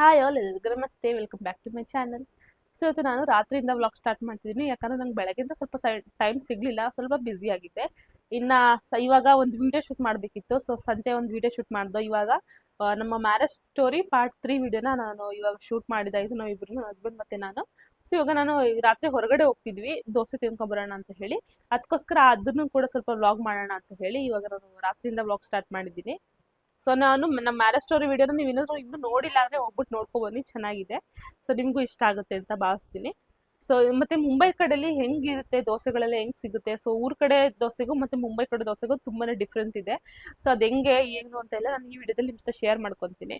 Hi all ಎಲ್ಲರಿಗೂ ನಮಸ್ತೆ. Welcome back to my channel so ಇವತ್ತು ನಾನು ರಾತ್ರಿಯಿಂದ ವ್ಲಾಗ್ ಸ್ಟಾರ್ಟ್ ಮಾಡ್ತಿದ್ದೀನಿ. ಯಾಕಂದ್ರೆ ನಂಗೆ ಬೆಳಗ್ಗಿಂದ ಸ್ವಲ್ಪ ಸೈ ಟೈಮ್ ಸಿಗಲಿಲ್ಲ. ಸ್ವಲ್ಪ ಬ್ಯುಸಿ ಆಗಿದ್ದೆ. ಇನ್ನು ಸ, ಇವಾಗ ಒಂದು ವಿಡಿಯೋ ಶೂಟ್ ಮಾಡಬೇಕಿತ್ತು. ಸೊ ಸಂಜೆ ಒಂದು ವಿಡಿಯೋ ಶೂಟ್ ಮಾಡ್ದೋ. ಇವಾಗ ನಮ್ಮ ಮ್ಯಾರೇಜ್ ಸ್ಟೋರಿ ಪಾರ್ಟ್ ತ್ರೀ ವಿಡಿಯೋನ ನಾನು ಇವಾಗ ಶೂಟ್ ನಾವು ನಾವಿಬ್ರು ನನ್ನ ಹಸ್ಬೆಂಡ್ ಮತ್ತು ನಾನು. ಸೊ ಇವಾಗ ನಾನು ರಾತ್ರಿ ಹೊರಗಡೆ ಹೋಗ್ತಿದ್ವಿ. ದೋಸೆ ತಿನ್ಕೊಂಬರೋಣ ಅಂತ ಹೇಳಿ. ಅದಕ್ಕೋಸ್ಕರ ಅದನ್ನು ಕೂಡ ಸ್ವಲ್ಪ ವ್ಲಾಗ್ ಮಾಡೋಣ ಅಂತ ಹೇಳಿ ಇವಾಗ ನಾನು ರಾತ್ರಿಯಿಂದ ವ್ಲಾಗ್ ಸ್ಟಾರ್ಟ್ ಮಾಡಿದ್ದೀನಿ. ಸೊ ನಾನು ನಮ್ಮ ಮ್ಯಾರೇಜ್ ಸ್ಟೋರಿ ವಿಡಿಯೋನ ನೀವು ಇನ್ನೂ ಇನ್ನೂ ನೋಡಿಲ್ಲ ಅಂದರೆ ಹೋಗ್ಬಿಟ್ಟು ನೋಡ್ಕೊಬನ್ನಿ ಚೆನ್ನಾಗಿದೆ. ಸೊ ನಿಮಗೂ ಇಷ್ಟ ಆಗುತ್ತೆ ಅಂತ ಭಾವಿಸ್ತೀನಿ. ಸೊ ಮತ್ತೆ ಮುಂಬೈ ಕಡೆಯಲ್ಲಿ ಹೆಂಗಿರುತ್ತೆ, ದೋಸೆಗಳೆಲ್ಲ ಹೆಂಗ್ ಸಿಗುತ್ತೆ? ಸೊ ಊರ್ ಕಡೆ ದೋಸೆಗೂ ಮತ್ತೆ ಮುಂಬೈ ಕಡೆ ದೋಸೆಗೂ ತುಂಬಾನೇ ಡಿಫ್ರೆಂಟ್ ಇದೆ. ಸೊ ಅದು ಹೆಂಗೆ, ಏನು ಅಂತೆಲ್ಲ ನಾನು ಈ ವಿಡಿಯೋದಲ್ಲಿ ನಿಮ್ಮ ಜೊತೆ ಶೇರ್ ಮಾಡ್ಕೊತೀನಿ.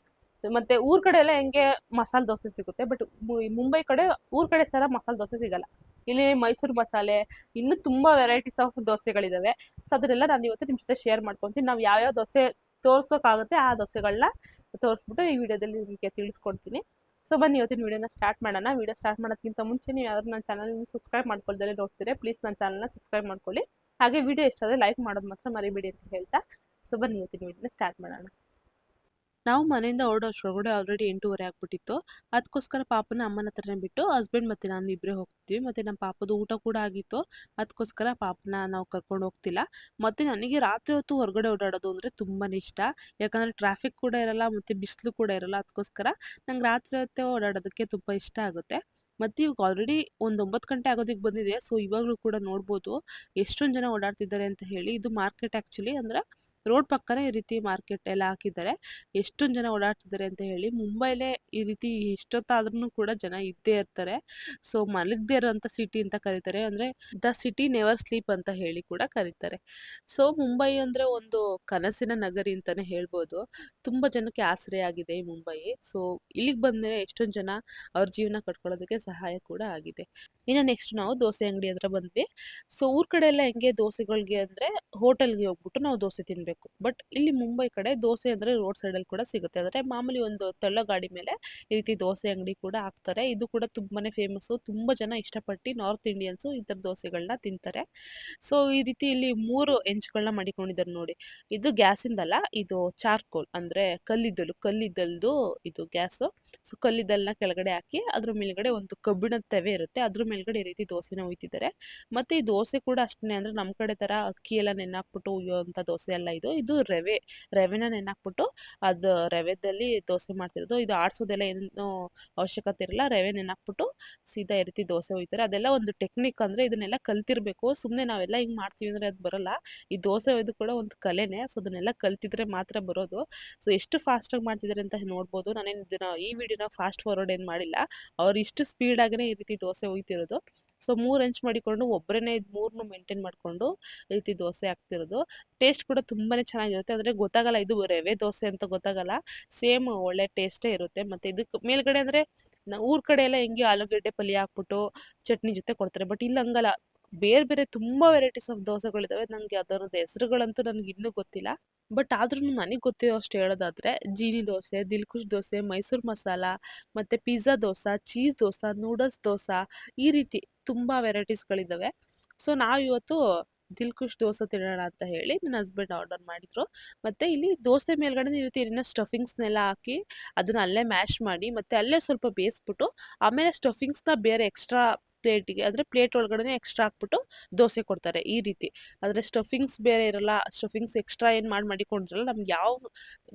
ಮತ್ತೆ ಊರ್ ಕಡೆ ಎಲ್ಲ ಹೆಂಗೆ ಮಸಾಲೆ ದೋಸೆ ಸಿಗುತ್ತೆ ಬಟ್ ಮುಂಬೈ ಕಡೆ, ಊರ್ ಕಡೆ ತರ ಮಸಾಲೆ ದೋಸೆ ಸಿಗಲ್ಲ. ಇಲ್ಲಿ ಮೈಸೂರು ಮಸಾಲೆ, ಇನ್ನೂ ತುಂಬಾ ವೆರೈಟೀಸ್ ಆಫ್ ದೋಸೆಗಳಿದಾವೆ. ಸೊ ಅದನ್ನೆಲ್ಲ ನಾನು ಇವತ್ತು ನಿಮ್ಮ ಜೊತೆ ಶೇರ್ ಮಾಡ್ಕೊತೀನಿ. ನಾವು ಯಾವ್ಯಾವ ದೋಸೆ ತೋರ್ಸೋಕ್ಕಾಗುತ್ತೆ ಆ ದೋಸೆಗಳನ್ನ ತೋರಿಸ್ಬಿಟ್ಟು ಈ ವಿಡಿಯೋದಲ್ಲಿ ನಿಮಗೆ ತಿಳಿಸ್ಕೊಡ್ತೀನಿ. ಸೊ ಬನ್ನಿ, ಇವತ್ತಿನ ವಿಡಿಯೋನ ಸ್ಟಾರ್ಟ್ ಮಾಡೋಣ. ವಿಡಿಯೋ ಸ್ಟಾರ್ಟ್ ಮಾಡೋದಕ್ಕಿಂತ ಮುಂಚೆ ನೀವು ಯಾರು ನನ್ನ ಚಾನಲ್ ಸಬ್ಸ್ಕ್ರೈಬ್ ಮಾಡ್ಕೊಳ್ದಲ್ಲೇ ನೋಡ್ತೀರಾ ಪ್ಲೀಸ್ ನನ್ನ ಚಾನಲ್ನ ಸಬ್ಸ್ಕ್ರೈಬ್ ಮಾಡ್ಕೊಳ್ಳಿ. ಹಾಗೆ ವಿಡಿಯೋ ಇಷ್ಟ ಆದರೆ ಲೈಕ್ ಮಾಡೋದು ಮಾತ್ರ ಮರಿಬೇಡಿ ಅಂತ ಹೇಳ್ತಾ. ಸೊ ಬನ್ನಿ, ಇವತ್ತಿನ ವಿಡಿಯೋನ ಸ್ಟಾರ್ಟ್ ಮಾಡೋಣ. ನಾವು ಮನೆಯಿಂದ ಹೊರಡೋ ಅಷ್ಟರೊಳಗಡೆ ಆಲ್ರೆಡಿ ಎಂಟೂವರೆ ಆಗ್ಬಿಟ್ಟಿತ್ತು. ಅದಕ್ಕೋಸ್ಕರ ಪಾಪನ ಅಮ್ಮನ ಹತ್ರನೇ ಬಿಟ್ಟು ಹಸ್ಬೆಂಡ್ ಮತ್ತೆ ನಾನು ಇಬ್ಬರೇ ಹೋಗ್ತೀವಿ ಮತ್ತೆ ನಮ್ಮ ಪಾಪದ ಊಟ ಕೂಡ ಆಗಿತ್ತು. ಅದಕ್ಕೋಸ್ಕರ ಪಾಪನ ನಾವು ಕರ್ಕೊಂಡು ಹೋಗ್ತಿಲ್ಲ. ಮತ್ತೆ ನನಗೆ ರಾತ್ರಿ ಹೊತ್ತು ಹೊರಗಡೆ ಓಡಾಡೋದು ಅಂದರೆ ತುಂಬಾ ಇಷ್ಟ. ಯಾಕಂದರೆ ಟ್ರಾಫಿಕ್ ಕೂಡ ಇರಲ್ಲ, ಮತ್ತು ಬಿಸಿಲು ಕೂಡ ಇರಲ್ಲ. ಅದಕ್ಕೋಸ್ಕರ ನಂಗೆ ರಾತ್ರಿ ಹೊತ್ತೇ ಓಡಾಡೋದಕ್ಕೆ ತುಂಬ ಇಷ್ಟ ಆಗುತ್ತೆ. ಮತ್ತು ಇವಾಗ ಆಲ್ರೆಡಿ ಒಂದು ಒಂಬತ್ತು ಗಂಟೆ ಆಗೋದಕ್ಕೆ ಬಂದಿದೆ. ಸೊ ಇವಾಗಲೂ ಕೂಡ ನೋಡ್ಬೋದು ಎಷ್ಟೊಂದು ಜನ ಓಡಾಡ್ತಿದ್ದಾರೆ ಅಂತ ಹೇಳಿ. ಇದು ಮಾರ್ಕೆಟ್ ಆ್ಯಕ್ಚುಲಿ ಅಂದರೆ ರೋಡ್ ಪಕ್ಕನೇ ಈ ರೀತಿ ಮಾರ್ಕೆಟ್ ಎಲ್ಲ ಹಾಕಿದ್ದಾರೆ. ಎಷ್ಟೊಂದು ಜನ ಓಡಾಡ್ತಿದ್ದಾರೆ ಅಂತ ಹೇಳಿ ಮುಂಬೈಲೇ ಈ ರೀತಿ ಎಷ್ಟೊತ್ತಾದ್ರೂ ಕೂಡ ಜನ ಇದ್ದೇ ಇರ್ತಾರೆ. ಸೊ, ಮಲಗದೇ ಇರೋಂಥ ಸಿಟಿ ಅಂತ ಕರೀತಾರೆ. ಅಂದರೆ ದ ಸಿಟಿ ನೆವರ್ ಸ್ಲೀಪ್ ಅಂತ ಹೇಳಿ ಕೂಡ ಕರೀತಾರೆ. ಸೊ, ಮುಂಬೈ ಅಂದರೆ ಒಂದು ಕನಸಿನ ನಗರಿ ಅಂತಾನೆ ಹೇಳ್ಬೋದು. ತುಂಬ ಜನಕ್ಕೆ ಆಸರೆ ಆಗಿದೆ ಮುಂಬೈ ಸೊ, ಇಲ್ಲಿಗೆ ಬಂದಮೇಲೆ ಎಷ್ಟೊಂದು ಜನ ಅವ್ರ ಜೀವನ ಕಟ್ಕೊಳ್ಳೋದಕ್ಕೆ ಸಹಾಯ ಕೂಡ ಆಗಿದೆ. ಇನ್ನು ನೆಕ್ಸ್ಟ್ ನಾವು ದೋಸೆ ಅಂಗಡಿ ಹತ್ರ ಬಂದ್ವಿ. ಸೊ ಊರ್ ಕಡೆ ಎಲ್ಲ ಹೆಂಗೆ ದೋಸೆಗಳಿಗೆ ಅಂದ್ರೆ ಹೋಟೆಲ್ಗೆ ಹೋಗ್ಬಿಟ್ಟು ನಾವು ದೋಸೆ ತಿನ್ಬೇಕು. ಬಟ್ ಇಲ್ಲಿ ಮುಂಬೈ ಕಡೆ ದೋಸೆ ಅಂದ್ರೆ ರೋಡ್ ಸೈಡ್ ಅಲ್ಲಿ ಕೂಡ ಸಿಗುತ್ತೆ. ಅಂದ್ರೆ ಮಾಮೂಲಿ ಒಂದು ತಳ್ಳ ಗಾಡಿ ಮೇಲೆ ಈ ರೀತಿ ದೋಸೆ ಅಂಗಡಿ ಕೂಡ ಹಾಕ್ತಾರೆ. ಇದು ಕೂಡ ತುಂಬಾನೇ ಫೇಮಸ್ ತುಂಬಾ ಜನ ಇಷ್ಟಪಟ್ಟು ನಾರ್ತ್ ಇಂಡಿಯನ್ಸ್ ಈ ತರ ದೋಸೆಗಳನ್ನ ತಿಂತಾರೆ. ಸೊ ಈ ರೀತಿ ಇಲ್ಲಿ ಮೂರು ಹೆಂಚುಗಳನ್ನ ಮಾಡಿಕೊಂಡಿದ್ದಾರೆ ನೋಡಿ. ಇದು ಗ್ಯಾಸಿಂದಲ್ಲ, ಇದು ಚಾರ್ಕೋಲ್ ಅಂದ್ರೆ ಕಲ್ಲಿದ್ದಲು, ಕಲ್ಲಿದ್ದಲ್ದು ಇದು ಗ್ಯಾಸ್. ಸೊ ಕಲ್ಲಿದ್ದಲ್ನ ಕೆಳಗಡೆ ಹಾಕಿ ಅದ್ರ ಮೇಲ್ಗಡೆ ಒಂದು ಕಬ್ಬಿಣದ ತವೆ ಇರುತ್ತೆ. ಅದ್ರ ಮೇಲ್ಗಡೆ ಈ ರೀತಿ ದೋಸೆನ ಉಯ್ತಿದ್ದಾರೆ. ಮತ್ತೆ ಈ ದೋಸೆ ಕೂಡ ಅಷ್ಟೇ ಅಂದ್ರೆ ನಮ್ಮ ಕಡೆ ತರ ಅಕ್ಕಿ ಎಲ್ಲ ನೆನ್ನಾಕ್ಬಿಟ್ಟು ಉಯ್ಯೋಂತ ದೋಸೆ ಎಲ್ಲ ಇದು. ಇದು ರವೆ, ರವೆನ ನೆನ್ನಾಕ್ಬಿಟ್ಟು ಅದು ರವೆದಲ್ಲಿ ದೋಸೆ ಮಾಡ್ತಿರೋದು. ಇದು ಆಡ್ಸೋದೆಲ್ಲ ಏನು ಅವಶ್ಯಕತೆ ಇರಲ್ಲ, ರವೆ ನೆನ್ನಾಕ್ಬಿಟ್ಟು ಸೀದಾ ಈ ರೀತಿ ದೋಸೆ ಉಯ್ತಾರೆ. ಅದೆಲ್ಲ ಒಂದು ಟೆಕ್ನಿಕ್ ಅಂದ್ರೆ ಇದನ್ನೆಲ್ಲ ಕಲ್ತಿರ್ಬೇಕು. ಸುಮ್ಮನೆ ನಾವೆಲ್ಲ ಹಿಂಗ್ ಮಾಡ್ತೀವಿ ಅಂದ್ರೆ ಅದು ಬರಲ್ಲ. ಈ ದೋಸೆ ಒಯ್ದು ಕೂಡ ಒಂದು ಕಲೆನೇ, ಸೊ ಅದನ್ನೆಲ್ಲ ಕಲ್ತಿದ್ರೆ ಮಾತ್ರ ಬರೋದು. ಸೊ ಎಷ್ಟು ಆಗಿ ಮಾಡ್ತಿದ್ದಾರೆ ಅಂತ ನೋಡ್ಬೋದು. ನಾನೇನು ಈ ವಿಡಿಯೋನ ಫಾಸ್ಟ್ ಫಾರ್ವರ್ಡ್ ಏನು ಮಾಡಿಲ್ಲ. ಅವ್ರು ಇಷ್ಟು ಸ್ಪೀಡಾಗೇ ಈ ರೀತಿ ದೋಸೆ ಒಯ್ತಿರೋದು ಸೊ, ಮೂರು ಹೆಂಚ್ ಮಾಡಿಕೊಂಡು ಒಬ್ಬರೇ ಇದು ಮೂರನ್ನು ಮೇಂಟೈನ್ ಮಾಡಿಕೊಂಡು ಈ ರೀತಿ ದೋಸೆ ಹಾಕ್ತಿರೋದು. ಟೇಸ್ಟ್ ಕೂಡ ತುಂಬಾನೇ ಚೆನ್ನಾಗಿರುತ್ತೆ. ಅಂದರೆ ಗೊತ್ತಾಗಲ್ಲ ಇದು ರವೆ ದೋಸೆ ಅಂತ ಗೊತ್ತಾಗಲ್ಲ. ಸೇಮ್ ಒಳ್ಳೆ ಟೇಸ್ಟೇ ಇರುತ್ತೆ. ಮತ್ತು ಇದಕ್ಕೆ ಮೇಲ್ಗಡೆ ಅಂದರೆ ಊರ್ ಕಡೆ ಎಲ್ಲ ಹೆಂಗೆ ಆಲೂಗಡ್ಡೆ ಪಲ್ಯ ಹಾಕ್ಬಿಟ್ಟು ಚಟ್ನಿ ಜೊತೆ ಕೊಡ್ತಾರೆ. ಬಟ್ ಇಲ್ಲಿ ಹಂಗಲ್ಲ. ಬೇರೆ ಬೇರೆ ತುಂಬಾ ವೆರೈಟೀಸ್ ಆಫ್ ದೋಸೆಗಳಿದಾವೆ. ನಂಗೆ ಅದರದ್ದು ಹೆಸರುಗಳಂತೂ ನನಗೆ ಇನ್ನೂ ಗೊತ್ತಿಲ್ಲ. ಬಟ್ ಆದ್ರೂ ನನಗೆ ಗೊತ್ತಿರೋ ಅಷ್ಟು ಹೇಳೋದಾದ್ರೆ, ಜೀನಿ ದೋಸೆ, ದಿಲ್ಕುಶ್ ದೋಸೆ, ಮೈಸೂರು ಮಸಾಲ, ಮತ್ತೆ pizza dosa, cheese dosa, noodles dosa ಈ ರೀತಿ ತುಂಬಾ ವೆರೈಟೀಸ್ಗಳಿದಾವೆ ಸೊ ನಾವು ಇವತ್ತು ದಿಲ್ಕುಶ್ ದೋಸೆ ತಿನ್ನೋಣ ಅಂತ ಹೇಳಿ ನನ್ನ ಹಸ್ಬೆಂಡ್ ಆರ್ಡರ್ ಮಾಡಿದ್ರು. ಮತ್ತೆ ಇಲ್ಲಿ ದೋಸೆ ಮೇಲ್ಗಡೆ ಈ ರೀತಿ ಏನೇನೋ ಸ್ಟಫಿಂಗ್ಸ್ನೆಲ್ಲ ಹಾಕಿ ಅದನ್ನ ಅಲ್ಲೇ ಮ್ಯಾಶ್ ಮಾಡಿ ಮತ್ತೆ ಅಲ್ಲೇ ಸ್ವಲ್ಪ ಬೇಯಿಸ್ಬಿಟ್ಟು ಆಮೇಲೆ ಸ್ಟಫಿಂಗ್ಸ್ನ ಬೇರೆ ಎಕ್ಸ್ಟ್ರಾ ಪ್ಲೇಟಿಗೆ, ಅಂದರೆ ಪ್ಲೇಟ್ ಒಳಗಡೆ ಎಕ್ಸ್ಟ್ರಾ ಹಾಕ್ಬಿಟ್ಟು ದೋಸೆ ಕೊಡ್ತಾರೆ ಈ ರೀತಿ. ಆದರೆ ಸ್ಟಫಿಂಗ್ಸ್ ಬೇರೆ ಇರಲ್ಲ ಸ್ಟಫಿಂಗ್ಸ್ ಎಕ್ಸ್ಟ್ರಾ ಏನು ಮಾಡಿ, ಮಾಡಿಕೊಂಡಿರಲ್ಲ, ನಮ್ಗೆ ಯಾವ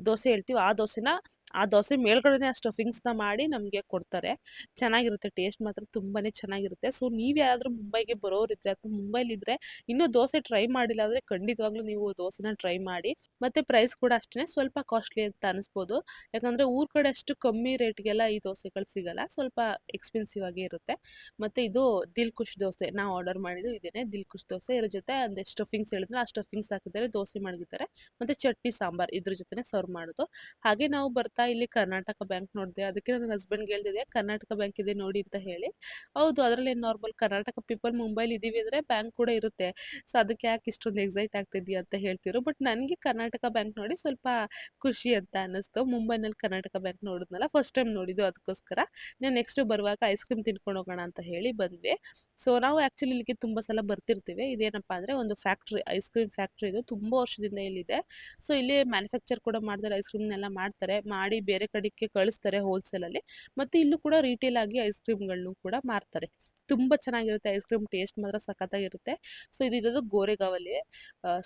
ದೋಸೆ ಹೇಳ್ತೀವಿ ಆ ದೋಸೆನ ಆ ದೋಸೆ ಮೇಲ್ಗಡೆನೆ ಆ ಸ್ಟಫಿಂಗ್ಸ್ನ ಮಾಡಿ ನಮಗೆ ಕೊಡ್ತಾರೆ. ಚೆನ್ನಾಗಿರುತ್ತೆ ಟೇಸ್ಟ್ ಮಾತ್ರ ತುಂಬಾನೇ ಚೆನ್ನಾಗಿರುತ್ತೆ. ಸೊ, ನೀವು ಯಾರಾದರೂ ಮುಂಬೈಗೆ ಬರೋರಿದ್ರೆ ಅಥವಾ ಮುಂಬೈಲಿದ್ರೆ ಇನ್ನೂ ದೋಸೆ ಟ್ರೈ ಮಾಡಿಲ್ಲ ಅಂದರೆ ಖಂಡಿತವಾಗ್ಲೂ ನೀವು ದೋಸೆನ ಟ್ರೈ ಮಾಡಿ. ಮತ್ತೆ ಪ್ರೈಸ್ ಕೂಡ ಅಷ್ಟೇ ಸ್ವಲ್ಪ ಕಾಸ್ಟ್ಲಿ ಅಂತ ಅನಿಸ್ಬೋದು. ಯಾಕಂದರೆ ಊರ ಕಡೆ ಅಷ್ಟು ಕಮ್ಮಿ ರೇಟ್ಗೆಲ್ಲ ಈ ದೋಸೆಗಳು ಸಿಗಲ್ಲ. ಸ್ವಲ್ಪ ಎಕ್ಸ್ಪೆನ್ಸಿವ್ ಆಗಿ ಇರುತ್ತೆ. ಮತ್ತು ಇದು ದಿಲ್ ಖುಷ್ ದೋಸೆ ನಾವು ಆರ್ಡರ್ ಮಾಡಿದ್ದು ಇದೇನೆ. ದಿಲ್ ಖುಷ್ ದೋಸೆ. ಇದ್ರ ಜೊತೆ ಅಂದರೆ ಸ್ಟಫಿಂಗ್ಸ್ ಹೇಳಿದ್ರೆ ಆ ಸ್ಟಫಿಂಗ್ಸ್ ಹಾಕಿದ್ದಾರೆ. ದೋಸೆ ಮಾಡಿದ್ದಾರೆ ಮತ್ತು ಚಟ್ನಿ ಸಾಂಬಾರ್ ಇದ್ರ ಜೊತೆ ಸರ್ವ್ ಮಾಡೋದು. ಹಾಗೆ ನಾವು ಬರ್ತಾ ಇಲ್ಲಿ ಕರ್ನಾಟಕ ಬ್ಯಾಂಕ್ ನೋಡಿದೆ, ಅದಕ್ಕೆ ನನ್ನ ಹಸ್ಬೆಂಡ್ಗೆ ಹೇಳ್ತಿದ್ದೆ ಕರ್ನಾಟಕ ಬ್ಯಾಂಕ್ ಇದೆ ನೋಡಿ ಅಂತ ಹೇಳಿ. ಹೌದು, ಅದರಲ್ಲಿ ನಾರ್ಮಲ್ ಕರ್ನಾಟಕ ಪೀಪಲ್ ಮುಂಬೈಲಿ ಇದೀವಿ ಅಂದರೆ ಬ್ಯಾಂಕ್ ಕೂಡ ಇರುತ್ತೆ. ಸೊ ಅದಕ್ಕೆ ಯಾಕೆ ಇಷ್ಟೊಂದು ಎಕ್ಸೈಟ್ ಆಗ್ತಿದ್ಯಾ ಅಂತ ಹೇಳ್ತಿದ್ರು. ಬಟ್ ನನಗೆ ಕರ್ನಾಟಕ ಬ್ಯಾಂಕ್ ನೋಡಿ ಸ್ವಲ್ಪ ಖುಷಿ ಅಂತ ಅನ್ನಿಸ್ತು. ಮುಂಬೈನಲ್ಲಿ ಕರ್ನಾಟಕ ಬ್ಯಾಂಕ್ ನೋಡಿದ್ನಲ್ಲ ಫಸ್ಟ್ ಟೈಮ್ ನೋಡಿದ್ದು ಅದಕ್ಕೋಸ್ಕರ. ನಾನು ನೆಕ್ಸ್ಟ್ ಬರುವಾಗ ಐಸ್ ಕ್ರೀಮ್ ತಿನ್ಕೊಂಡು ಹೋಗೋಣ ಅಂತ ಹೇಳಿ ಬಂದ್ವಿ. ಸೊ ನಾವು ಆ್ಯಕ್ಚುಲಿ ಇಲ್ಲಿಗೆ ತುಂಬ ಸಲ ಬರ್ತಿರ್ತೀವಿ. ಇದೇನಪ್ಪ ಅಂದರೆ ಒಂದು ಫ್ಯಾಕ್ಟ್ರಿ ಐಸ್ ಕ್ರೀಮ್ ಫ್ಯಾಕ್ಟ್ರಿ ಇದು ತುಂಬ ವರ್ಷದಿಂದ ಇಲ್ಲಿದೆ. ಸೊ ಇಲ್ಲಿ ಮ್ಯಾನುಫ್ಯಾಕ್ಚರ್ ಕೂಡ ಮಾಡ್ತಾರೆ ಐಸ್ ಕ್ರೀಮ್ನೆಲ್ಲ ಮಾಡ್ತಾರೆ. ಮಾಡಿ ಮಾಡಿ ಬೇರೆ ಕಡೆಗೆ ಕಳಿಸ್ತಾರೆ ಹೋಲ್ಸೇಲಲ್ಲಿ ಮತ್ತು ಇಲ್ಲೂ ಕೂಡ ರೀಟೇಲ್ ಆಗಿ ಐಸ್ ಕ್ರೀಮ್ಗಳನ್ನು ಕೂಡ ಮಾರ್ತಾರೆ. ತುಂಬ ಚೆನ್ನಾಗಿರುತ್ತೆ, ಐಸ್ ಕ್ರೀಮ್ ಟೇಸ್ಟ್ ಮಾತ್ರ ಸಖತ್ತಾಗಿರುತ್ತೆ. ಸೊ, ಇದಿರೋದು ಗೋರೆಗಾವಲ್ಲಿ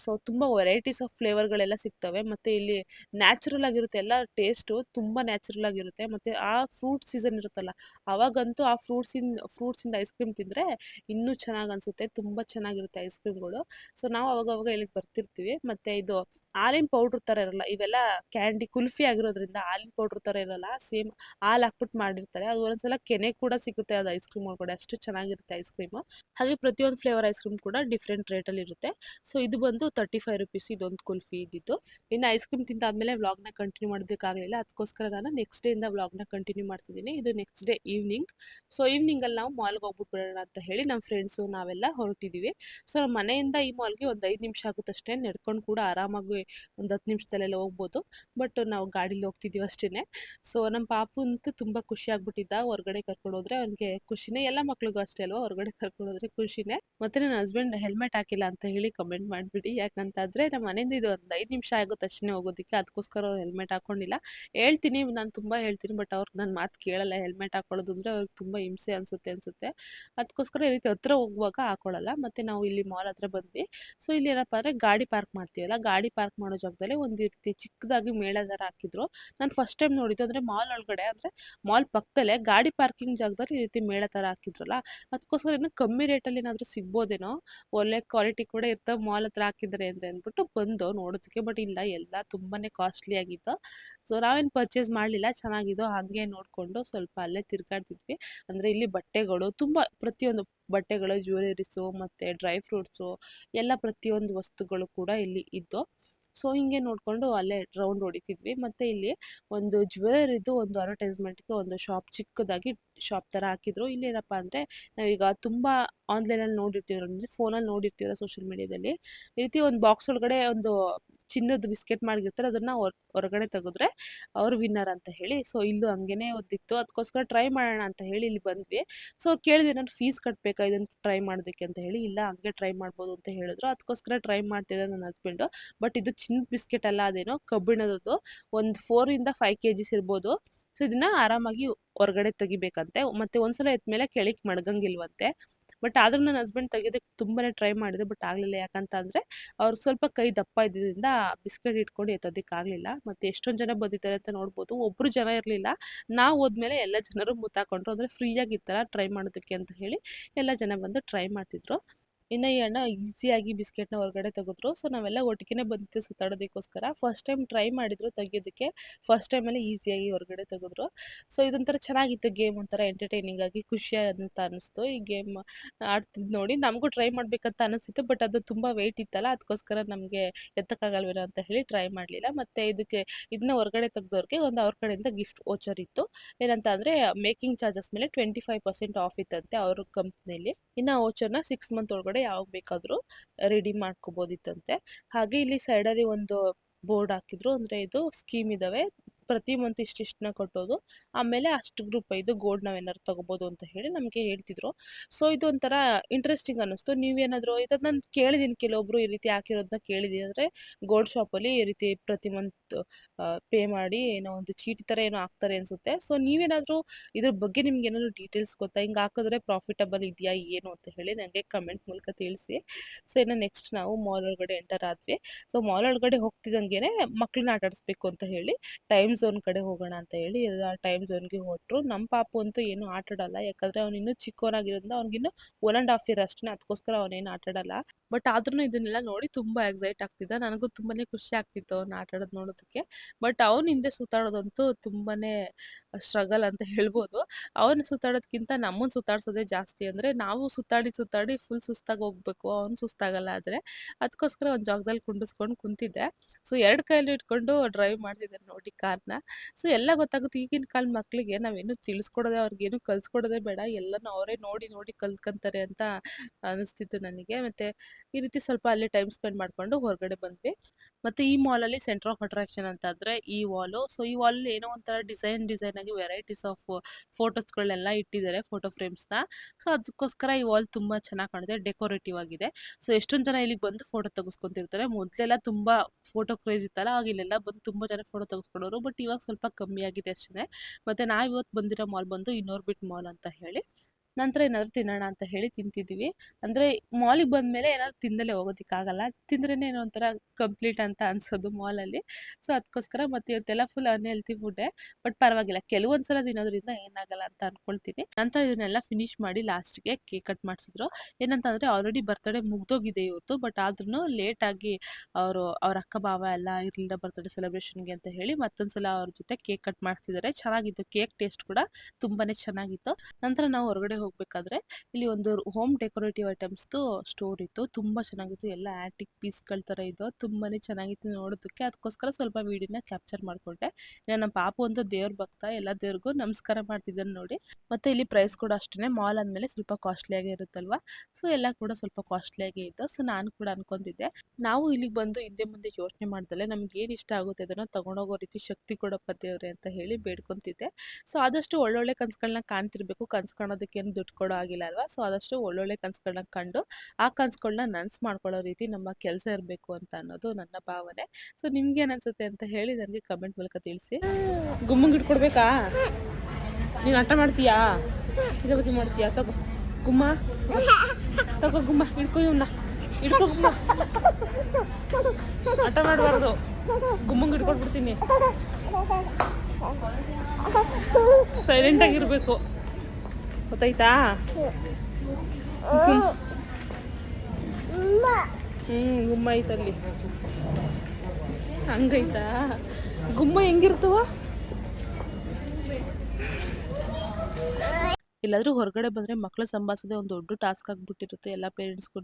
ಸೊ, ತುಂಬ ವೆರೈಟೀಸ್ ಆಫ್ ಫ್ಲೇವರ್ಗಳೆಲ್ಲ ಸಿಗ್ತವೆ. ಮತ್ತು ಇಲ್ಲಿ ನ್ಯಾಚುರಲ್ ಆಗಿರುತ್ತೆ ಎಲ್ಲ ಟೇಸ್ಟು, ತುಂಬ ನ್ಯಾಚುರಲ್ ಆಗಿರುತ್ತೆ. ಮತ್ತು ಆ ಫ್ರೂಟ್ ಸೀಸನ್ ಇರುತ್ತಲ್ಲ, ಅವಾಗಂತೂ ಆ ಫ್ರೂಟ್ಸಿಂದ ಫ್ರೂಟ್ಸಿಂದ ಐಸ್ ಕ್ರೀಮ್ ತಿಂದರೆ ಇನ್ನೂ ಚೆನ್ನಾಗಿ ಅನಿಸುತ್ತೆ. ತುಂಬ ಚೆನ್ನಾಗಿರುತ್ತೆ ಐಸ್ ಕ್ರೀಮ್ಗಳು. ಸೊ, ನಾವು ಅವಾಗವಾಗ ಇಲ್ಲಿಗೆ ಬರ್ತಿರ್ತೀವಿ. ಮತ್ತು ಇದು ಹಾಲಿನ ಪೌಡ್ರ್ ಥರ ಇರಲ್ಲ, ಇವೆಲ್ಲ ಕ್ಯಾಂಡಿ, ಕುಲ್ಫಿ ಆಗಿರೋದ್ರಿಂದ ಹಾಲಿನ ಪೌಡ್ರ್ ಥರ ಇರಲ್ಲ, ಸೇಮ್ ಹಾಲು ಹಾಕ್ಬಿಟ್ಟು ಮಾಡಿರ್ತಾರೆ. ಅದು ಒಂದೊಂದ್ಸಲ ಕೆನೆ ಕೂಡ ಸಿಗುತ್ತೆ ಅದು ಐಸ್ ಕ್ರೀಮ್ ಒಳಗಡೆ, ಅಷ್ಟು ಚೆನ್ನಾಗಿರುತ್ತೆ ಐಸ್ ಕ್ರೀಮ್ ಹಾಗೆ ಪ್ರತಿಯೊಂದು ಫ್ಲೇವರ್ ಐಸ್ ಕ್ರೀಮ್ ಕೂಡ ಡಿಫ್ರೆಂಟ್ ರೇಟಲ್ಲಿ ಇರುತ್ತೆ. ಸೊ ಇದು ಬಂದು ತರ್ಟಿ ಫೈವ್ ರುಪೀಸ್ ಇದೊಂದು ಕುಲ್ಫಿ ಇದ್ದಿತ್ತು ಇನ್ನು ಐಸ್ ಕ್ರೀಮ್ ತಿಂದಾದ್ಮೇಲೆ ವ್ಲಾಗ್ನ ಕಂಟಿನ್ಯೂ ಮಾಡೋದಕ್ಕಾಗಲಿಲ್ಲ ಅದಕ್ಕೋಸ್ಕರ ನಾನು ನೆಕ್ಸ್ಟ್ ಡೇ ಡೇಯಿಂದ ವ್ಲಾಗ್ನ ಕಂಟಿನ್ಯೂ ಮಾಡ್ತಿದ್ದೀನಿ. ಇದು ನೆಕ್ಸ್ಟ್ ಡೇ ಈವ್ನಿಂಗ್ ಸೊ ಈವ್ನಿಂಗಲ್ಲಿ ನಾವು ಮಾಲ್ಗೆ ಹೋಗ್ಬಿಟ್ಬಿಡೋಣ ಅಂತ ಹೇಳಿ ನಮ್ಮ ಫ್ರೆಂಡ್ಸು ನಾವೆಲ್ಲ ಹೊರಟಿದ್ದೀವಿ ಸೊ ನಮ್ಮ ಮನೆಯಿಂದ ಈ ಮಾಲ್ಗೆ ಒಂದು ಐದು ನಿಮಿಷ ಆಗುತ್ತಷ್ಟೇ ನಡ್ಕೊಂಡು ಕೂಡ ಆರಾಮಾಗಿ ಒಂದು ಹತ್ತು ನಿಮಿಷದಲ್ಲೆಲ್ಲ ಹೋಗ್ಬೋದು. ಬಟ್ ನಾವು ಗಾಡೀಲಿ ಹೋಗ್ತಿದ್ದೀವಿ ಅಷ್ಟೇ ಸೊ ನಮ್ಮ ಪಾಪು ಅಂತೂ ತುಂಬ ಖುಷಿ ಆಗ್ಬಿಟ್ಟಿದ್ದ. ಹೊರಗಡೆ ಕರ್ಕೊಂಡು ಹೋದ್ರೆ ಅವ್ನಿಗೆ ಖುಷಿನೇ. ಎಲ್ಲ ಮಕ್ಳಿಗೂ ಅಷ್ಟೇ ಅಲ್ವಾ? ಹೊರಗಡೆ ಕರ್ಕೊಂಡು ಹೋದ್ರೆ ಖುಷಿನೇ. ಮತ್ತೆ ನನ್ನ ಹಸ್ಬೆಂಡ್ ಹೆಲ್ಮೆಟ್ ಹಾಕಿಲ್ಲ ಅಂತ ಹೇಳಿ ಕಮೆಂಟ್ ಮಾಡ್ಬಿಡಿ. ಯಾಕಂತಾದ್ರೆ ನಮ್ಮ ಮನೆಯಿಂದ ಇದು ಒಂದು ಐದು ನಿಮಿಷ ಆಗುತ್ತೆ ತಕ್ಷಣ ಹೋಗೋದಿಕ್ಕೆ ಅದಕ್ಕೋಸ್ಕರ ಅವ್ರು ಹೆಲ್ಮೆಟ್ ಹಾಕೊಂಡಿಲ್ಲ. ಹೇಳ್ತೀನಿ, ನಾನು ತುಂಬಾ ಹೇಳ್ತೀನಿ ಬಟ್ ಅವ್ರಿಗೆ ನನ್ನ ಮಾತು ಕೇಳಲ್ಲ. ಹೆಲ್ಮೆಟ್ ಹಾಕೊಳ್ಳೋದು ಅಂದ್ರೆ ಅವ್ರಿಗೆ ತುಂಬಾ ಹಿಂಸೆ ಅನ್ಸುತ್ತೆ ಅನ್ಸುತ್ತೆ. ಅದಕ್ಕೋಸ್ಕರ ಈ ರೀತಿ ಹತ್ರ ಹೋಗುವಾಗ ಹಾಕೊಳ್ಳಲ್ಲ. ಮತ್ತೆ ನಾವು ಇಲ್ಲಿ ಮಾಲ್ ಹತ್ರ ಬಂದ್ವಿ. ಸೊ ಇಲ್ಲಿ ಏನಪ್ಪಾ ಅಂದ್ರೆ ಗಾಡಿ ಪಾರ್ಕ್ ಮಾಡ್ತೀವಲ್ಲ? ಗಾಡಿ ಪಾರ್ಕ್ ಮಾಡೋ ಜಾಗದಲ್ಲಿ ಒಂದು ರೀತಿ ಚಿಕ್ಕದಾಗಿ ಮೇಳದಾರ ಹಾಕಿದ್ರು. ನಾನು ಫಸ್ಟ್ ಟೈಮ್ ನೋಡಿದ್ದು ಅಂದ್ರೆ ಮಾಲ್ ಒಳಗಡೆ ಅಂದ್ರೆ ಮಾಲ್ ಪಕ್ಕದಲ್ಲೇ ಗಾಡಿ ಪಾರ್ಕಿಂಗ್ ಜಾಗದಲ್ಲಿ ಈ ರೀತಿ ಮೇಳ ತರ ಹಾಕಿದ್ರಲ್ಲ? ಅದಕ್ಕೋಸ್ಕರ ಇನ್ನು ಕಮ್ಮಿ ರೇಟಲ್ಲಿ ಏನಾದರೂ ಸಿಗ್ಬೋದೇನೋ? ಒಳ್ಳೆ ಕ್ವಾಲಿಟಿ ಕೂಡ ಇರ್ತವೆ ಮಾಲ್ ಹತ್ರ ಹಾಕಿದ್ದಾರೆ ಅಂದರೆ ಅಂದ್ಬಿಟ್ಟು ಬಂದು ನೋಡೋದಕ್ಕೆ ಬಟ್ ಇಲ್ಲ, ಎಲ್ಲ ತುಂಬಾ ಕಾಸ್ಟ್ಲಿ ಆಗಿತ್ತು. ಸೊ ನಾವೇನು ಪರ್ಚೇಸ್ ಮಾಡಲಿಲ್ಲ ಚೆನ್ನಾಗಿದ್ದು ಹಾಗೆ ನೋಡಿಕೊಂಡು ಸ್ವಲ್ಪ ಅಲ್ಲೇ ತಿರ್ಗಾಡ್ತಿದ್ವಿ. ಅಂದರೆ ಇಲ್ಲಿ ಬಟ್ಟೆಗಳು, ತುಂಬ ಪ್ರತಿಯೊಂದು ಬಟ್ಟೆಗಳು ಜ್ಯುವೆಲರೀಸು ಮತ್ತು ಡ್ರೈ ಫ್ರೂಟ್ಸು ಎಲ್ಲ ಪ್ರತಿಯೊಂದು ವಸ್ತುಗಳು ಕೂಡ ಇಲ್ಲಿ ಇದ್ದು. ಸೊ, ಹಿಂಗೆ ನೋಡಿಕೊಂಡು ಅಲ್ಲೇ ರೌಂಡ್ ಹೊಡಿತಿದ್ವಿ. ಮತ್ತು ಇಲ್ಲಿ ಒಂದು ಜ್ಯುವೆಲರಿದು ಒಂದು ಅಡ್ವರ್ಟೈಸ್ಮೆಂಟ್ದು ಒಂದು ಶಾಪ್ ಚಿಕ್ಕದಾಗಿ ಶಾಪ್ ಥರ ಹಾಕಿದ್ರು. ಇಲ್ಲಿ ಏನಪ್ಪ ಅಂದರೆ ನಾವೀಗ ತುಂಬ ಆನ್ಲೈನಲ್ಲಿ ನೋಡಿರ್ತೀವಿ ಅಂದರೆ ಫೋನಲ್ಲಿ ನೋಡಿರ್ತೀರ ಸೋಷಿಯಲ್ ಮೀಡಿಯಾದಲ್ಲಿ ಈ ರೀತಿ ಒಂದು ಬಾಕ್ಸ್ ಒಳಗಡೆ ಒಂದು ಚಿನ್ನದ ಬಿಸ್ಕೆಟ್ ಮಾಡಿರ್ತಾರೆ ಅದನ್ನು ಹೊರಗಡೆ ತೆಗೆದ್ರೆ ಅವ್ರು ವಿನ್ನರ್ ಅಂತ ಹೇಳಿ, ಸೊ, ಇಲ್ಲೂ ಹಂಗೇನೆ ಓದಿತ್ತು ಅದಕ್ಕೋಸ್ಕರ ಟ್ರೈ ಮಾಡೋಣ ಅಂತ ಹೇಳಿ ಇಲ್ಲಿ ಬಂದ್ವಿ. ಸೊ, ಕೇಳಿದ್ವಿ ನಾನು ಫೀಸ್ ಕಟ್ಟಬೇಕಾ ಇದನ್ನು ಟ್ರೈ ಮಾಡೋದಕ್ಕೆ? ಅಂತ ಹೇಳಿ, ಇಲ್ಲ, ಹಂಗೆ ಟ್ರೈ ಮಾಡ್ಬೋದು ಅಂತ ಹೇಳಿದ್ರು. ಅದಕ್ಕೋಸ್ಕರ ಟ್ರೈ ಮಾಡ್ತಿದ್ದೆ ನನ್ನ ಹಸ್ಬೆಂಡು ಬಟ್ ಇದು ಚಿನ್ನದ ಬಿಸ್ಕೆಟ್ ಅಲ್ಲ, ಅದೇನೋ ಕಬ್ಬಿಣದದು ಒಂದು ಫೋರಿಂದ ಫೈವ್ ಕೆ ಜಿಸ್ ಇರ್ಬೋದು. ಸೊ, ಇದನ್ನ ಆರಾಮಾಗಿ ಹೊರಗಡೆ ತೆಗಿಬೇಕಂತೆ. ಮತ್ತೆ ಒಂದ್ಸಲ ಎದ್ಮೇಲೆ ಕೆಳಗೆ ಮಡಗಂಗಿಲ್ವಂತೆ. ಬಟ್ ಆದ್ರೂ ನನ್ನ ಹಸ್ಬೆಂಡ್ ತೆಗೆಯೋದಕ್ಕೆ ತುಂಬಾನೇ ಟ್ರೈ ಮಾಡಿದೆ, ಬಟ್ ಆಗಲಿಲ್ಲ. ಯಾಕಂತ ಅಂದರೆ ಅವ್ರು ಸ್ವಲ್ಪ ಕೈ ದಪ್ಪ ಇದ್ದಿದ್ದರಿಂದ ಬಿಸ್ಕೆಟ್ ಇಟ್ಕೊಂಡು ಎತ್ತೋದಕ್ಕೆ ಆಗಲಿಲ್ಲ. ಮತ್ತೆ ಎಷ್ಟೊಂದು ಜನ ಬಂದಿದ್ದಾರೆ ಅಂತ ನೋಡ್ಬೋದು. ಒಬ್ಬರು ಜನ ಇರಲಿಲ್ಲ. ನಾವು ಹೋದ್ಮೇಲೆ ಎಲ್ಲ ಜನರು ಮುತ್ತಾಕೊಂಡ್ರು ಅಂದರೆ ಫ್ರೀಯಾಗಿ ಇತ್ತಲ್ಲ ಟ್ರೈ ಮಾಡೋದಕ್ಕೆ ಅಂತ ಹೇಳಿ ಎಲ್ಲ ಜನ ಬಂದು ಟ್ರೈ ಮಾಡ್ತಿದ್ರು. ಇನ್ನು ಈ ಅಣ್ಣ ಈಸಿಯಾಗಿ ಬಿಸ್ಕೆಟ್ನ ಹೊರಗಡೆ ತೆಗೆದ್ರು. ಸೊ ನಾವೆಲ್ಲ ಒಟ್ಟಿಗೆ ಬಂದಿತ್ತು ಸುತ್ತಾಡೋದಕ್ಕೋಸ್ಕರ. ಫಸ್ಟ್ ಟೈಮ್ ಟ್ರೈ ಮಾಡಿದ್ರು ತೆಗಿಯೋದಕ್ಕೆ. ಫಸ್ಟ್ ಟೈಮಲ್ಲಿ ಈಸಿಯಾಗಿ ಹೊರಗಡೆ ತೆಗೆದ್ರು. ಸೊ ಇದೊಂಥರ ಚೆನ್ನಾಗಿತ್ತು ಗೇಮ್ ಒಂಥರ ಎಂಟರ್ಟೈನಿಂಗ್ ಆಗಿ ಖುಷಿ ಅಂತ ಅನಿಸ್ತು. ಈ ಗೇಮ್ ಆಡ್ತಿದ್ದು ನೋಡಿ ನಮಗೂ ಟ್ರೈ ಮಾಡಬೇಕಂತ ಅನಿಸ್ತಿತ್ತು. ಬಟ್ ಅದು ತುಂಬ ವೆಯ್ಟ್ ಇತ್ತಲ್ಲ, ಅದಕ್ಕೋಸ್ಕರ ನಮಗೆ ಎತ್ತಕ್ಕಾಗಲ್ವೇನೋ ಅಂತ ಹೇಳಿ ಟ್ರೈ ಮಾಡಲಿಲ್ಲ. ಮತ್ತು ಇದಕ್ಕೆ, ಇದನ್ನ ಹೊರಗಡೆ ತೆಗ್ದವ್ರಿಗೆ ಒಂದು ಅವ್ರ ಕಡೆಯಿಂದ ಗಿಫ್ಟ್ ಓಚರ್ ಇತ್ತು. ಏನಂತ ಅಂದರೆ ಮೇಕಿಂಗ್ ಚಾರ್ಜಸ್ ಮೇಲೆ ಟ್ವೆಂಟಿ ಫೈವ್ ಪರ್ಸೆಂಟ್ ಆಫ್ ಇತ್ತಂತೆ ಅವ್ರ ಕಂಪ್ನಿಲಿ ಇನ್ನು ಓಚರ್ನ ಸಿಕ್ಸ್ ಮಂತ್ ಒಳಗಡೆ ಯಾವಾಗ ಬೇಕಾದರೂ ರೆಡಿ ಮಾಡ್ಕೋಬೋದಿತ್ತಂತೆ. ಹಾಗೆ ಇಲ್ಲಿ ಸೈಡಲ್ಲಿ ಒಂದು ಬೋರ್ಡ್ ಹಾಕಿದ್ರು ಅಂದ್ರೆ ಇದು ಸ್ಕೀಮ್ ಇದ್ದಾವೆ ಪ್ರತಿ ಮಂತ್ ಇಷ್ಟಿಷ್ಟನ್ನ ಕಟ್ಟೋದು. ಆಮೇಲೆ ಅಷ್ಟು ಗ್ರೂಪ್ ಇದು ಗೋಲ್ಡ್ ನಾವೇನಾದ್ರು ತಗೋಬೋದು ಅಂತ ಹೇಳಿ ನಮಗೆ ಹೇಳ್ತಿದ್ರು. ಸೊ ಇದು ಒಂಥರ ಇಂಟ್ರೆಸ್ಟಿಂಗ್ ಅನ್ನಿಸ್ತು. ನೀವೇನಾದರೂ ಇದು ನಾನು ಕೇಳಿದ್ದೀನಿ ಕೆಲವೊಬ್ರು ಈ ರೀತಿ ಹಾಕಿರೋದನ್ನ ಕೇಳಿದ್ದೀನಿ ಅಂದರೆ ಗೋಲ್ಡ್ ಶಾಪಲ್ಲಿ ಈ ರೀತಿ ಪ್ರತಿ ಮಂತ್ ಪೇ ಮಾಡಿ ಏನೋ ಒಂದು ಚೀಟಿ ಥರ ಏನೋ ಹಾಕ್ತಾರೆ ಅನಿಸುತ್ತೆ. ಸೊ ನೀವೇನಾದರೂ ಇದ್ರ ಬಗ್ಗೆ ನಿಮ್ಗೆ ಏನಾದರೂ ಡೀಟೇಲ್ಸ್ ಗೊತ್ತಾ? ಹಿಂಗೆ ಹಾಕಿದ್ರೆ ಪ್ರಾಫಿಟಬಲ್ ಇದೆಯಾ, ಏನು ಅಂತ ಹೇಳಿ ನನಗೆ ಕಮೆಂಟ್ ಮೂಲಕ ತಿಳಿಸಿ. ಸೊ ಇನ್ನು ನೆಕ್ಸ್ಟ್ ನಾವು ಮಾಲ್ ಒಳಗಡೆ ಎಂಟರ್ ಆದ್ವಿ. ಸೊ ಮಾಲ್ ಒಳಗಡೆ ಹೋಗ್ತಿದ್ದಂಗೆ ಮಕ್ಕಳನ್ನ ಆಟಾಡಿಸ್ಬೇಕು ಅಂತ ಹೇಳಿ ಟೈಮ್ ಝೋನ್ ಕಡೆ ಹೋಗೋಣ ಅಂತ ಹೇಳಿ, ಎಲ್ಲ ಟೈಮ್ ಝೋನ್ಗೆ ಹೊರಟ್ರು ನಮ್ಮ ಪಾಪು ಅಂತೂ ಏನು ಆಟ ಯಾಕಂದ್ರೆ ಇನ್ನೂ ಚಿಕ್ಕವನಾಗಿರೋದ್ರಿಂದ ಅವ್ನಿಗಿನ್ನೂ ಒನ್ ಆ್ಯಂಡ್ ಹಾಫ್ ಇಯರ್ ಅಷ್ಟೇ. ಅದಕ್ಕೋಸ್ಕರ ಅವನೇನು ಆಟಾಡಲ್ಲ. ಬಟ್ ಆದ್ರೂ ಇದನ್ನೆಲ್ಲ ನೋಡಿ ತುಂಬ ಎಕ್ಸೈಟ್ ಆಗ್ತಿದ್ದ. ನನಗೂ ತುಂಬಾ ಖುಷಿ ಆಗ್ತಿತ್ತು ಅವ್ನು ಆಟ ಆಡೋದು ನೋಡೋದಕ್ಕೆ. ಬಟ್ ಅವನ ಹಿಂದೆ ಸುತ್ತಾಡೋದಂತೂ ತುಂಬಾ ಸ್ಟ್ರಗಲ್ ಅಂತ ಹೇಳ್ಬೋದು. ಅವನು ಸುತ್ತಾಡೋದಕ್ಕಿಂತ ನಮ್ಮನ್ನು ಸುತ್ತಾಡ್ಸೋದೇ ಜಾಸ್ತಿ ಅಂದರೆ ನಾವು ಸುತ್ತಾಡಿ ಸುತ್ತಾಡಿ ಫುಲ್ ಸುಸ್ತಾಗಿ ಹೋಗ್ಬೇಕು. ಅವ್ನು ಸುಸ್ತಾಗಲ್ಲ ಆದರೆ. ಅದಕ್ಕೋಸ್ಕರ ಒಂದು ಜಾಗದಲ್ಲಿ ಕುಂಡಿಸ್ಕೊಂಡು ಕುಂತಿದ್ದೆ. ಸೊ ಎರಡು ಕೈಯಲ್ಲಿ ಇಟ್ಕೊಂಡು ಡ್ರೈವ್ ಮಾಡ್ತಿದ್ದಾರೆ ನೋಡಿ ಕಾರ್ನ ಸೊ, ಎಲ್ಲ ಗೊತ್ತಾಗುತ್ತೆ. ಈಗಿನ ಕಾಲ ಮಕ್ಕಳಿಗೆ ನಾವೇನು ತಿಳಿಸ್ಕೊಡೋದೇ ಅವ್ರಿಗೇನು ಕಲ್ಸ್ಕೊಡೋದೆ ಬೇಡ. ಎಲ್ಲನೂ ಅವರೇ ನೋಡಿ ನೋಡಿ ಕಲ್ತ್ಕೊಂತಾರೆ ಅಂತ ಅನಿಸ್ತಿತ್ತು ನನಗೆ. ಮತ್ತೆ ಈ ರೀತಿ ಸ್ವಲ್ಪ ಅಲ್ಲಿ ಟೈಮ್ ಸ್ಪೆಂಡ್ ಮಾಡಿಕೊಂಡು ಹೊರಗಡೆ ಬಂದ್ವಿ. ಮತ್ತೆ ಈ ಮಾಲಲ್ಲಿ ಸೆಂಟರ್ ಆಫ್ ಅಟ್ರಾಕ್ಷನ್ ಅಂತ ಅಂದರೆ ಈ ವಾಲು. ಸೊ, ಈ ವಾಲಲ್ಲಿ ಏನೋ ಒಂಥರ ಡಿಸೈನ್ ಡಿಸೈನ್ ಆಗಿ ವೆರೈಟೀಸ್ ಆಫ್ ಫೋಟೋಸ್ಗಳನ್ನೆಲ್ಲ ಇಟ್ಟಿದ್ದಾರೆ ಫೋಟೋ ಫ್ರೇಮ್ಸ್ನ. ಸೊ, ಅದಕ್ಕೋಸ್ಕರ ಈ ವಾಲ್ ತುಂಬಾ ಚೆನ್ನಾಗಿ ಕಾಣಿದೆ ಡೆಕೋರೇಟಿವ್ ಆಗಿದೆ. ಸೊ, ಎಷ್ಟೊಂದು ಜನ ಇಲ್ಲಿಗೆ ಬಂದು ಫೋಟೋ ತೆಗೆಸ್ಕೊಂತಿರ್ತಾರೆ. ಮೊದಲೆಲ್ಲ ತುಂಬಾ ಫೋಟೋ ಕ್ರೇಜ್ ಇತ್ತಲ್ಲ, ಆಗ ಇಲ್ಲೆಲ್ಲ ಬಂದು ತುಂಬಾ ಜನ ಫೋಟೋ ತೆಗೆಸ್ಕೊಳ್ಳೋರು ಬಟ್ ಬಟ್ ಇವಾಗ ಸ್ವಲ್ಪ ಕಮ್ಮಿ ಆಗಿದೆ ಅಷ್ಟೇ ಮತ್ತೆ ನಾವು ಇವತ್ತು ಬಂದಿರೋ ಮಾಲ್ ಬಂದು ಇನ್ನೋರ್ಬಿಟ್ ಮಾಲ್ ಅಂತ ಹೇಳಿ. ನಂತರ ಏನಾದರೂ ತಿನ್ನೋಣ ಅಂತ ಹೇಳಿ ತಿಂತಿದ್ದೀವಿ ಅಂದರೆ ಮಾಲಿಗೆ ಬಂದಮೇಲೆ ಏನಾದರೂ ತಿಂದಲೇ ಹೋಗೋದಕ್ಕಾಗಲ್ಲ. ತಿಂದ್ರೇ ಏನೋ ಒಂಥರ ಕಂಪ್ಲೀಟ್ ಅಂತ ಅನ್ಸೋದು ಮಾಲಲ್ಲಿ ಸೊ ಅದಕ್ಕೋಸ್ಕರ ಮತ್ತು ಇವತ್ತೆಲ್ಲ ಫುಲ್ ಅನ್ಹೆಲ್ತಿ ಫುಡ್ಡೇ ಬಟ್ ಪರವಾಗಿಲ್ಲ. ಕೆಲವೊಂದು ಸಲ ತಿನ್ನೋದ್ರಿಂದ ಏನಾಗಲ್ಲ ಅಂತ ಅನ್ಕೊಳ್ತೀನಿ. ನಂತರ ಇದನ್ನೆಲ್ಲ ಫಿನಿಶ್ ಮಾಡಿ ಲಾಸ್ಟ್ಗೆ ಕೇಕ್ ಕಟ್ ಮಾಡಿಸಿದ್ರು. ಏನಂತಂದರೆ ಆಲ್ರೆಡಿ ಬರ್ತಡೇ ಮುಗ್ದೋಗಿದೆ ಇವ್ರದ್ದು ಬಟ್ ಆದ್ರೂ ಲೇಟಾಗಿ ಅವರು, ಅವ್ರ ಅಕ್ಕ ಭಾವ ಎಲ್ಲ ಇರಲಿಲ್ಲ ಬರ್ತಡೇ ಸೆಲೆಬ್ರೇಷನ್ಗೆ ಅಂತ ಹೇಳಿ ಮತ್ತೊಂದು ಸಲ ಅವ್ರ ಜೊತೆ ಕೇಕ್ ಕಟ್ ಮಾಡ್ತಿದ್ದಾರೆ ಚೆನ್ನಾಗಿತ್ತು. ಕೇಕ್ ಟೇಸ್ಟ್ ಕೂಡ ತುಂಬಾನೇ ಚೆನ್ನಾಗಿತ್ತು. ನಂತರ ನಾವು ಹೊರಗಡೆ ಹೋಗ್ಬೇಕಾದ್ರೆ ಇಲ್ಲಿ ಒಂದು ಹೋಮ್ ಡೆಕೋರೇಟಿವ್ ಐಟಮ್ಸ್ದು ಸ್ಟೋರ್ ಇತ್ತು. ತುಂಬಾ ಚೆನ್ನಾಗಿತ್ತು. ಎಲ್ಲ ಆಂಟಿಕ್ ಪೀಸ್ಗಳ ಥರ ಇದ್ದು ತುಂಬಾನೇ ಚೆನ್ನಾಗಿತ್ತು ನೋಡೋದಕ್ಕೆ. ಅದಕ್ಕೋಸ್ಕರ ಸ್ವಲ್ಪ ವಿಡಿಯೋನ ಕ್ಯಾಪ್ಚರ್ ಮಾಡ್ಕೊಂಡೆ. ನನ್ನ ಪಾಪು ಒಂದು ದೇವ್ರ ಭಕ್ತ. ಎಲ್ಲ ದೇವ್ರಿಗೂ ನಮಸ್ಕಾರ ಮಾಡ್ತಿದ್ದಾನೆ ನೋಡಿ. ಮತ್ತೆ ಇಲ್ಲಿ ಪ್ರೈಸ್ ಕೂಡ ಅಷ್ಟೇ ಮಾಲ್ ಅಂದಮೇಲೆ ಸ್ವಲ್ಪ ಕಾಸ್ಟ್ಲಿ ಆಗಿ ಇರುತ್ತಲ್ವಾ? ಸೊ, ಎಲ್ಲ ಕೂಡ ಸ್ವಲ್ಪ ಕಾಸ್ಟ್ಲಿ ಆಗಿ ಇತ್ತು. ಸೊ, ನಾನು ಕೂಡ ಅನ್ಕೊಂಡಿದ್ದೆ. ನಾವು ಇಲ್ಲಿಗೆ ಬಂದು ಹಿಂದೆ ಮುಂದೆ ಯೋಚನೆ ಮಾಡ್ದಲೆ ನಮ್ಗೆ ಏನು ಇಷ್ಟ ಆಗುತ್ತೆ ಅದನ್ನ ತಗೊಂಡೋಗೋ ರೀತಿ ಶಕ್ತಿ ಕೊಡಪ್ಪ ದೇವ್ರೆ ಅಂತ ಹೇಳಿ ಬೇಡ್ಕೊಂತಿದ್ದೆ. ಸೊ, ಆದಷ್ಟು ಒಳ್ಳೊಳ್ಳೆ ಕನ್ಸುಗಳನ್ನ ಕಾಣ್ತಿರ್ಬೇಕು. ಕನ್ಸು ಕಾಣೋದಕ್ಕೆ ಏನು ದುಡ್ಡು ಕೊಡೋ ಆಗಿಲ್ಲ ಅಲ್ವಾ? ಸೊ ಆದಷ್ಟು ಒಳ್ಳೊಳ್ಳೆ ಕನ್ಸುಗಳನ್ನ ಕಂಡು ಆ ಕನ್ಸುಗಳನ್ನ ನನ್ಸ್ ಮಾಡ್ಕೊಳ್ಳೋ ರೀತಿ ನಮ್ಮ ಕೆಲಸ ಇರಬೇಕು ಅಂತ ಅನ್ನೋದು ನನ್ನ ಭಾವನೆ. ಸೊ ನಿಮ್ಗೆ ಅನ್ಸುತ್ತೆ ಅಂತ ಹೇಳಿ ನನಗೆ ಕಮೆಂಟ್ ಮೂಲಕ ತಿಳಿಸಿ. ಗುಮ್ಮಂಗೆ ಇಟ್ಕೊಡ್ಬೇಕಾ ನೀನು ಆಟ ಮಾಡ್ತೀಯಾ? ಇದೇ ಮಾಡ್ತೀಯಾ? ತಗೋ. ಗುಮ್ಮ. ತಗೋ ಗುಮ್ಮ. ಹಿಡ್ಕೊ ಇವನ್ನ ಹಿಡ್ಕೊ ಗುಮ್ಮ. ಆಟ ಮಾಡಬಾರ್ದು. ಗುಮ್ಮಂಗೆ ಹಿಡ್ಕೊಟ್ಬಿಡ್ತೀನಿ ಸೈಲೆಂಟ್ ಆಗಿರ್ಬೇಕು. ಗೊತ್ತಾಯ್ತಾ ಹ್ಞೂ ಗುಮ್ಮ ಐತಲ್ಲಿ ಹಂಗೈತಾ ಗುಮ್ಮ ಹೆಂಗಿರ್ತವ ಎಲ್ಲಾದ್ರೂ ಹೊರಗಡೆ ಬಂದ್ರೆ ಮಕ್ಕಳು ಸಂಭಾಳಿಸೋದೇ ಒಂದು ದೊಡ್ಡ ಟಾಸ್ಕ್ ಆಗಿಬಿಟ್ಟಿರುತ್ತೆ ಎಲ್ಲ ಪೇರೆಂಟ್ಸ್ಗೂ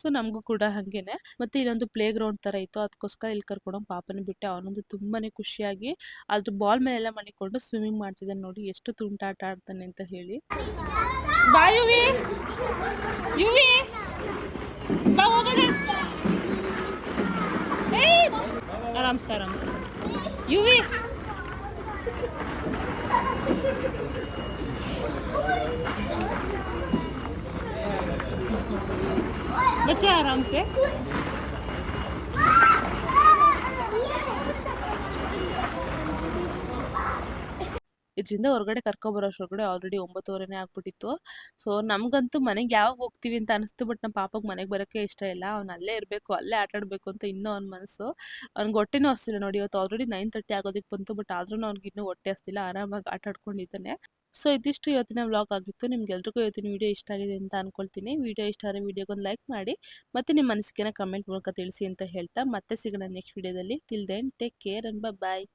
ಸೊ ನಮಗೂ ಕೂಡ ಹಾಗೇನೆ. ಮತ್ತೆ ಇಲ್ಲೊಂದು ಪ್ಲೇ ಗ್ರೌಂಡ್ ತರ ಇತ್ತು. ಅದಕ್ಕೋಸ್ಕರ ಇಲ್ಲಿ ಕರ್ಕೊಂಡು ಪಾಪನ ಬಿಟ್ಟೆ. ಅವನೊಂದು ತುಂಬಾನೇ ಖುಷಿಯಾಗಿ ಅದ್ರ ಬಾಲ್ ಮೇಲೆಲ್ಲ ಮಣಿಕೊಂಡು ಸ್ವಿಮ್ಮಿಂಗ್ ಮಾಡ್ತಿದ್ದಾನೆ ನೋಡಿ. ಎಷ್ಟು ತುಂಟಾಟ ಆಡ್ತಾನೆ ಅಂತ ಹೇಳಿ! ಆರಾಮ್ಸೆ ಆರಾಮ್ಸೆ. Yuvi बच्चे आराम से ಇದರಿಂದ ಹೊರಗಡೆ ಕರ್ಕೊಬರೋ ಅಷ್ಟೊಳಗಡೆ ಆಲ್ರೆಡಿ ಒಂಬತ್ತುವರೆನೇ ಆಗ್ಬಿಟ್ಟಿತ್ತು. ಸೊ ನಮಗಂತೂ ಮನೆಗೆ ಯಾವಾಗ ಹೋಗ್ತೀವಿ ಅಂತ ಅನಿಸ್ತು ಬಟ್ ನಮ್ಮ ಪಾಪಗೆ ಮನೆಗೆ ಬರೋಕ್ಕೆ ಇಷ್ಟ ಇಲ್ಲ. ಅವ್ನು ಅಲ್ಲೇ ಇರಬೇಕು, ಅಲ್ಲೇ ಆಟ ಆಡಬೇಕು ಅಂತ ಇನ್ನೂ ಅವ್ನ ಮನಸ್ಸು. ಅವ್ನಿಗೆ ಹೊಟ್ಟೆನೂ ಹಸ್ತಿಲ್ಲ ನೋಡಿ, ಇವತ್ತು ಆಲ್ರೆಡಿ ನೈನ್ ತರ್ಟಿ ಆಗೋದಕ್ಕೆ ಬಂತು ಬಟ್ ಆದ್ರೂ ಅವ್ನಿಗೆ ಇನ್ನೂ ಹೊಟ್ಟೆ ಹಸ್ತಿಲ್ಲ, ಆರಾಮಾಗಿ ಆಟ ಆಡ್ಕೊಂಡಿದ್ದಾನೆ ಸೊ ಇದಿಷ್ಟು ಇವತ್ತಿನ ವ್ಲಾಗ್ ಆಗಿತ್ತು. ನಿಮ್ಗೆಲ್ರಿಗೂ ಇವತ್ತಿನ ವಿಡಿಯೋ ಇಷ್ಟ ಆಗಿದೆ ಅಂತ ಅನ್ಕೊಳ್ತೀನಿ. ವಿಡಿಯೋ ಇಷ್ಟ ಆದರೆ ವಿಡಿಯೋಗೊಂದು ಲೈಕ್ ಮಾಡಿ, ಮತ್ತೆ ನಿಮ್ಮ ಅನಿಸಿಕೆನ ಕಮೆಂಟ್ ಮೂಲಕ ತಿಳಿಸಿ ಅಂತ ಹೇಳ್ತಾ, ಮತ್ತೆ ಸಿಗೋಣ ನೆಕ್ಸ್ಟ್ ವಿಡಿಯೋದಲ್ಲಿ till then take care and bye